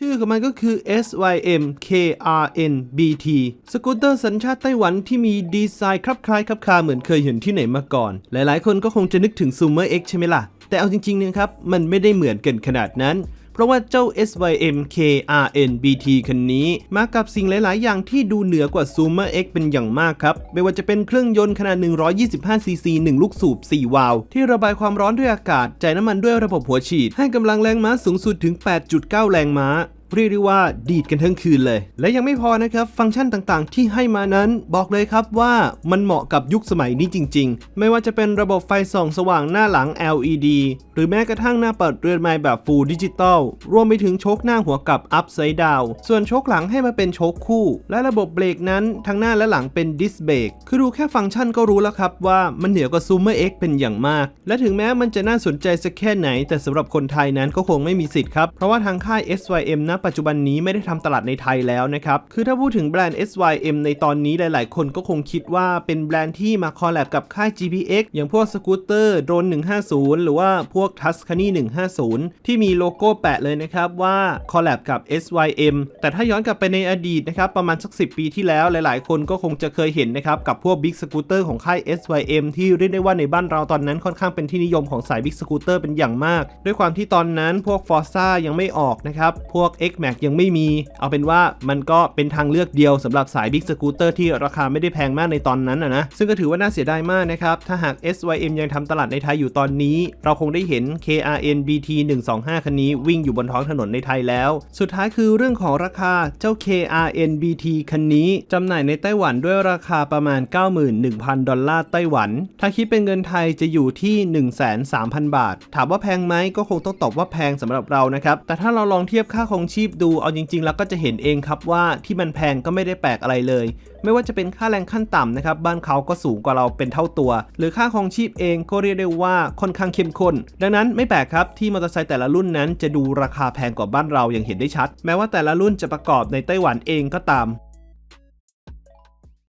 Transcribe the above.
ชื่อของมันก็คือ SYM KRN BT สกูตเตอร์สัญชาติไต้หวันที่มีดีไซน์คลับคล้ายคลับคาเหมือนเคยเห็นที่ไหนมาก่อน หลายๆ คนก็คงจะนึกถึง Sumer X ใช่ไหมล่ะ แต่เอาจริงๆเนะครับ มันไม่ได้เหมือนกันขนาดนั้น เพราะว่าเจ้า SYM KRN BT คันนี้ มากับสิ่งหลาย ๆ อย่างที่ดูเหนือกว่า Zoomer X เป็นอย่างมากครับ ไม่ว่าจะเป็นเครื่องยนต์ขนาด 125cc 1 ลูกสูบ 4 วาล์วที่ระบายความร้อนด้วยอากาศ จ่ายน้ำมันด้วยระบบหัวฉีด ให้กำลังแรงม้าสูงสุดถึง 8.9 แรงม้า เรียกได้ว่าดีดกันทั้งคืนเลย และยังไม่พอนะครับฟังก์ชันต่างๆ ที่ให้มานั้นบอกเลยครับว่ามันเหมาะกับยุคสมัยนี้จริง ๆ ไม่ว่าจะเป็นระบบไฟส่องสว่างหน้าหลัง LED หรือแม้กระทั่งหน้าเปิดเรือนไม้แบบ Full Digital รวมไปถึงโชคหน้าหัวกับ Upside Down ส่วนโชคหลังให้มาเป็นโชคคู่ และระบบเบรกนั้นทั้งหน้าและหลังเป็นดิสเบรกคือดูแค่ฟังก์ชันก็รู้แล้วครับว่ามันเหนือกว่า Zoomer X เป็นอย่างมาก และถึงแม้มันจะน่าสนใจสักแค่ไหน แต่สำหรับคนไทยนั้นก็คงไม่มีสิทธิ์ครับเพราะว่าทางค่าย SYM ณปัจจุบันนี้ไม่ได้ทำตลาดในไทยแล้วนะครับ คือถ้าพูดถึงแบรนด์ SYM ในตอนนี้หลาย ๆ คนก็คงคิดว่าเป็นแบรนด์ที่มาคอลแลบกับค่าย GPX อย่างพวกสกูตเตอร์โดรน150 หรือว่าพวก Tuscany 150 ที่มีโลโก้แปะเลยนะครับว่าคอลแลบกับ SYM แต่ถ้าย้อนกลับไปในอดีตนะครับประมาณสัก 10 ปีที่แล้วหลาย ๆ คนก็คงจะเคยเห็นนะครับกับพวก Big Scooter ของค่าย SYM ที่เรียกได้ว่าในบ้านเราตอนนั้นค่อนข้างเป็นที่นิยมของสาย Big Scooter เป็นอย่างมาก ด้วยความที่ตอนนั้นพวก Forza ยังไม่ออกนะครับพวก X-Max ยังไม่มี เอาเป็นว่ามันก็เป็นทางเลือกเดียวสำหรับสาย Big Scooter ที่ราคาไม่ได้แพงมากในตอนนั้นนะซึ่งก็ถือว่าน่าเสียดายมากนะครับ ถ้าหาก SYM ยังทำตลาดในไทยอยู่ตอนนี้ เราคงได้เห็น KRN BT 125 คันนี้วิ่งอยู่บนท้องถนนในไทยแล้ว สุดท้ายคือเรื่องของราคาเจ้า KRN BT คันนี้จำหน่ายในไต้หวันด้วยราคาประมาณ 91,000 ดอลลาร์ไต้หวัน ถ้าคิดเป็นเงินไทยจะอยู่ที่ 1,300 0 บาท ถามว่าแพงไหมก็คงต้องตอบว่าแพงสำหรับเรานะครับ แต่ถ้าเราลองเทียบค่าของชีพดูเอาจริงๆ แล้วก็จะเห็นเองครับว่าที่มันแพงก็ไม่ได้แปลกอะไรเลย ไม่ว่าจะเป็นค่าแรงขั้นต่ำนะครับบ้านเขาก็สูงกว่าเราเป็นเท่าตัว หรือค่าของชีพเองก็เรียกได้ว่าค่อนข้างเข้มข้น ดังนั้นไม่แปลกครับที่มอเตอร์ไซค์แต่ละรุ่นนั้นจะดูราคาแพงกว่าบ้านเราอย่างเห็นได้ชัด แม้ว่าแต่ละรุ่นจะประกอบในไต้หวันเองก็ตาม